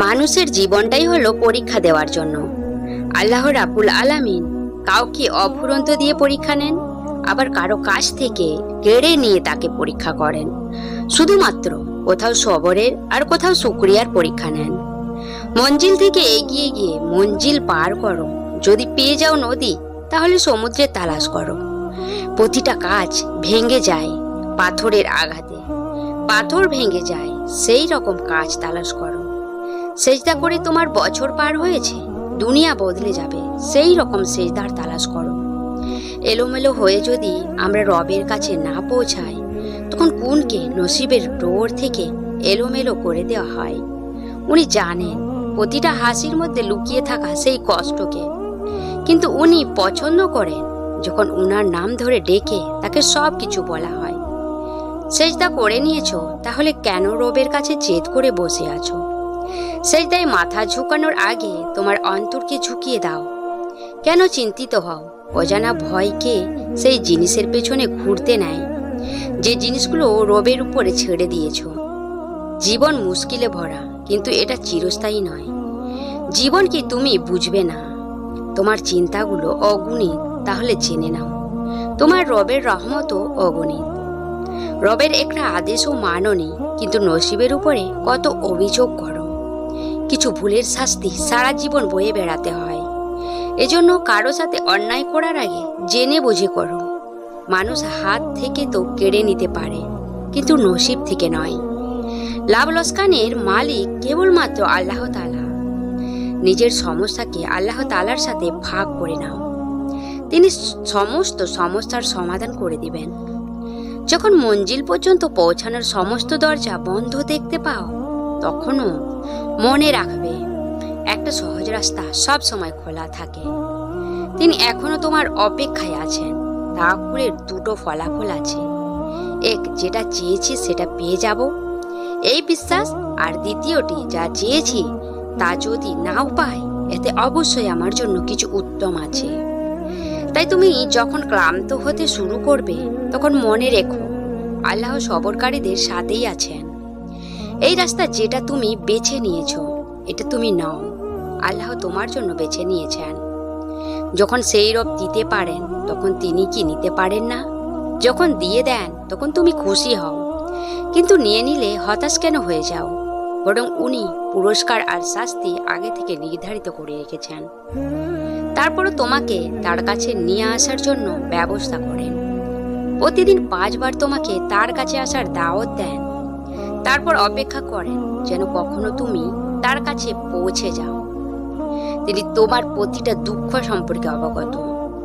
মানুষের জীবনটাই হলো পরীক্ষা দেওয়ার জন্য। আল্লাহ রাবুল আলামিন কাউকে অফুরন্ত দিয়ে পরীক্ষা নেন, আবার কারও কাছ থেকে কেড়ে নিয়ে তাকে পরীক্ষা করেন। শুধুমাত্র কোথাও সবরের আর কোথাও শুক্রিয়ার পরীক্ষা নেন। মঞ্জিল থেকে এগিয়ে গিয়ে মঞ্জিল পার করো। যদি পেয়ে যাও নদী, তাহলে সমুদ্রে তালাশ করো। প্রতিটা কাজ ভেঙে যায় পাথরের আঘাতে। পাথর ভেঙে যায় সেই রকম কাজ তালাশ করো। সেজদা করে তোমার বছর পার হয়েছে, দুনিয়া বদলে যাবে। সেই রকম সেজদার তালাশ করো। এলোমেলো হয়ে যদি আমরা রবের কাছে না পৌঁছাই, তখন কোনকে নসিবের ডোর থেকে এলোমেলো করে দেওয়া হয়? উনি জানেন, প্রতিটা হাসির মধ্যে লুকিয়ে থাকা সেই কষ্টকে। কিন্তু উনি পছন্দ করেন, যখন উনার নাম ধরে ডেকে তাকে সব কিছু বলা হয়। সেজদা করে নিয়েছ, তাহলে কেন রবের কাছে জেদ করে বসে আছো? সেজদায় মাথা ঝুঁকানোর আগে তোমার অন্তরকে ঝুঁকিয়ে দাও। কেন চিন্তিত হও? অজানা ভয়কে সেই জিনিসের পেছনে ঘুরতে নেয়। যে জিনিসগুলো রবের উপরে ছেড়ে দিয়েছ। জীবন মুশকিলে ভরা, কিন্তু এটা চিরস্থায়ী নয়। জীবন কি তুমি বুঝবে না? তোমার চিন্তাগুলো অগুণিত, তাহলে জেনে নাও। তোমার রবের রহমতও অগণিত। রবের একটা আদেশও মাননি, কিন্তু নসিবের উপরে কত অভিযোগ করো। কিছু ভুলের শাস্তি সারা জীবন বয়ে বেড়াতে হয়। এজন্য কারও সাথে অন্যায় করার আগে জেনে বুঝে করো। মানুষ হাত থেকে তো কেড়ে নিতে পারে, কিন্তু নসিব থেকে নয়। লাভ লস্কানের মালিক কেবলমাত্র আল্লাহ তালা নিজের সমস্যাকে আল্লাহ তালার সাথে ভাগ করে নাও। তিনি সমস্ত সমস্যার সমাধান করে দিবেন। যখন মঞ্জিল পর্যন্ত পৌঁছানোর সমস্ত দরজা বন্ধ দেখতে পাও তখনও মনে রাখবে, একটা সহজ রাস্তা সব সময় খোলা থাকে। তিনি এখনও তোমার অপেক্ষায় আছেন। তাকুরের দুটো ফলাফল আছে। এক, যেটা চেয়েছি সেটা পেয়ে যাব। এই বিশ্বাস। আর দ্বিতীয়টি, যা চেয়েছি তা যদি নাও পাই, এতে অবশ্যই আমার জন্য কিছু উত্তম আছে। তাই তুমি যখন ক্লান্ত হতে শুরু করবে, তখন মনে রেখো, আল্লাহ সবরকারীদের সাথেই আছেন। এই রাস্তা যেটা তুমি বেছে নিয়েছো, এটা তুমি নাও। আল্লাহ তোমার জন্য বেছে নিয়েছেন। যখন সেই রব দিতে পারেন, তখন তিনি কি নিতে পারেন না? যখন দিয়ে দেন, তখন তুমি খুশি হও। কিন্তু নিয়ে নিলে হতাশ কেন হয়ে যাও? বরং উনি পুরস্কার আর শাস্তি আগে থেকে নির্ধারিত করে রেখেছেন। তারপরও তোমাকে তার কাছে নিয়ে আসার জন্য ব্যবস্থা করেন। প্রতিদিন পাঁচবার তোমাকে তার কাছে আসার দাওয়াত দেন। তারপর অপেক্ষা করেন যেন কখনো তুমি তার কাছে পৌঁছে যাও। তিনি তোমার প্রতিটা দুঃখ সম্পর্কে অবগত।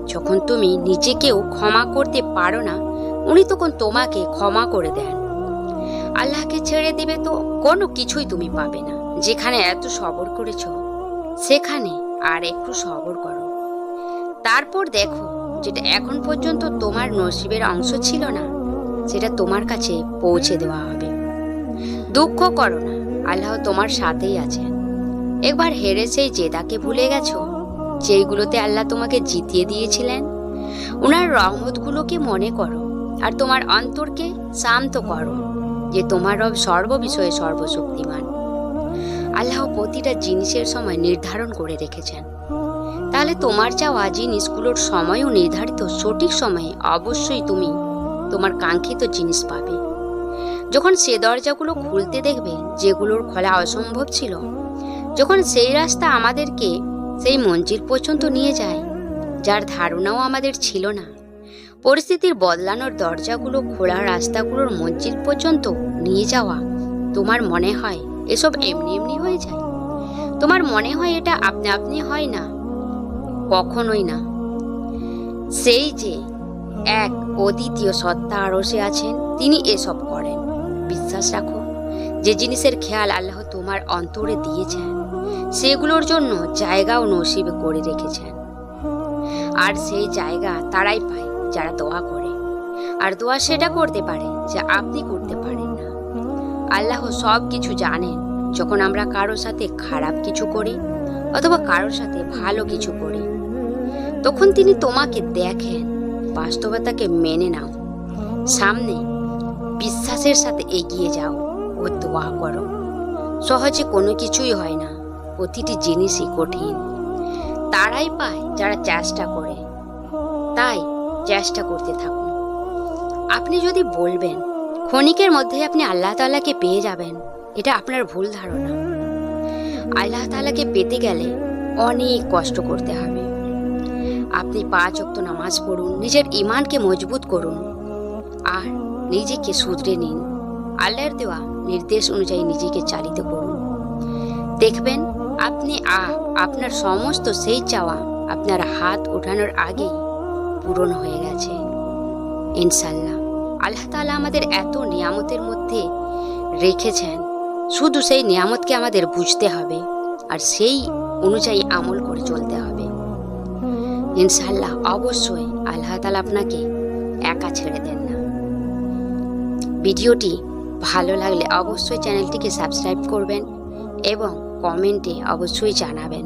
যখন তুমি নিজেকেও ক্ষমা করতে পারো না, উনি তখন তোমাকে ক্ষমা করে দেন। আল্লাহকে ছেড়ে দিবে তো কোনো কিছুই তুমি পাবে না। যেখানে এত সবর করেছ, সেখানে আর একটু সবর করো। তারপর দেখো যেটা এখন পর্যন্ত তোমার নসিবের অংশ ছিল না, সেটা তোমার কাছে পৌঁছে দেওয়া হবে। দুঃখ করো না, আল্লাহ তোমার সাথেই আছেন। একবার হেরে সেই জেদাকে ভুলে গেছো? যেইগুলোতে আল্লাহ তোমাকে জিতিয়ে দিয়েছিলেন? ওনার রহমতগুলোকে মনে করো, আর তোমার অন্তরকে শান্ত করো, যে তোমার রব সর্ববিষয়ে সর্বশক্তিমান। আল্লাহ প্রতিটা জিনিসের সময় নির্ধারণ করে রেখেছেন। তাহলে তোমার চাওয়া জিনিসগুলোর সময়ও নির্ধারিত সঠিক সময়ে অবশ্যই তুমি তোমার কাঙ্ক্ষিত জিনিস পাবে। যখন সে দরজাগুলো খুলতে দেখবে যেগুলোর খোলা অসম্ভব ছিল, যখন সেই রাস্তা আমাদেরকে সেই মঞ্জিল পর্যন্ত নিয়ে যায়, যার ধারণাও আমাদের ছিল না। পরিস্থিতির বদলানোর দরজাগুলো খোলা রাস্তাগুলোর মঞ্জিল পর্যন্ত নিয়ে যাওয়া তোমার মনে হয় এসব এমনি এমনি হয়ে যায়? তোমার মনে হয় এটা আপনি আপনি হয় না? কখনোই না। সেই যে এক অদ্বিতীয় সত্তা আরসে আছেন, তিনি এসব করেন। বিশ্বাস রাখো, যে জিনিসের খেয়াল আল্লাহ তোমার অন্তরে দিয়েছেন, সেগুলোর জন্য জায়গাও নসিবে করে রেখেছেন। আর সেই জায়গা তারাই পায় যারা দোয়া করে, আর দোয়া সেটা করতে পারে যা আপনি করতে পারেন না। আল্লাহ সব কিছু জানেন, যখন আমরা কারোর সাথে খারাপ কিছু করি অথবা কারোর সাথে ভালো কিছু করি, তখন তিনি তোমাকে দেখেন, বাস্তবতাকে মেনে নাও। সামনে বিশ্বাসের সাথে এগিয়ে যাও ও দোয়া করো। সহজে কোনো কিছুই হয় না। প্রতিটি জিনিসই কঠিন। তারাই পায় যারা চেষ্টা করে। তাই চেষ্টা করতে থাকুন আপনি যদি বলবেন, ক্ষণিকের মধ্যে আপনি আল্লাহ তাআলাকে পেয়ে যাবেন এটা আপনার ভুল ধারণা। আল্লাহ তাআলাকে পেতে গেলে অনেক কষ্ট করতে হবে। আপনি পাঁচ অক্ত নামাজ পড়ুন, নিজের ইমানকে মজবুত করুন। আর নিজেকে শুধরে নিন। আল্লাহর দেওয়া নির্দেশ অনুযায়ী নিজেকে চালিত করুন। দেখবেন আপনি আ- আপনার সমস্ত সেই চাওয়া আপনার হাত ওঠানোর আগেই পূরণ হয়ে গেছে। ইনশাল্লাহ আল্লাহ তাআলা আমাদের এত নিয়ামতের মধ্যে রেখেছেন। শুধু সেই নিয়ামতকে আমাদের বুঝতে হবে আর সেই অনুযায়ী আমল করে চলতে হবে। ইনশাল্লাহ অবশ্যই আল্লাহ তাআলা আপনাকে একা ছেড়ে দেন না। ভিডিওটি ভালো লাগলে অবশ্যই চ্যানেলটিকে সাবস্ক্রাইব করবেন এবং কমেন্টে অবশ্যই জানাবেন।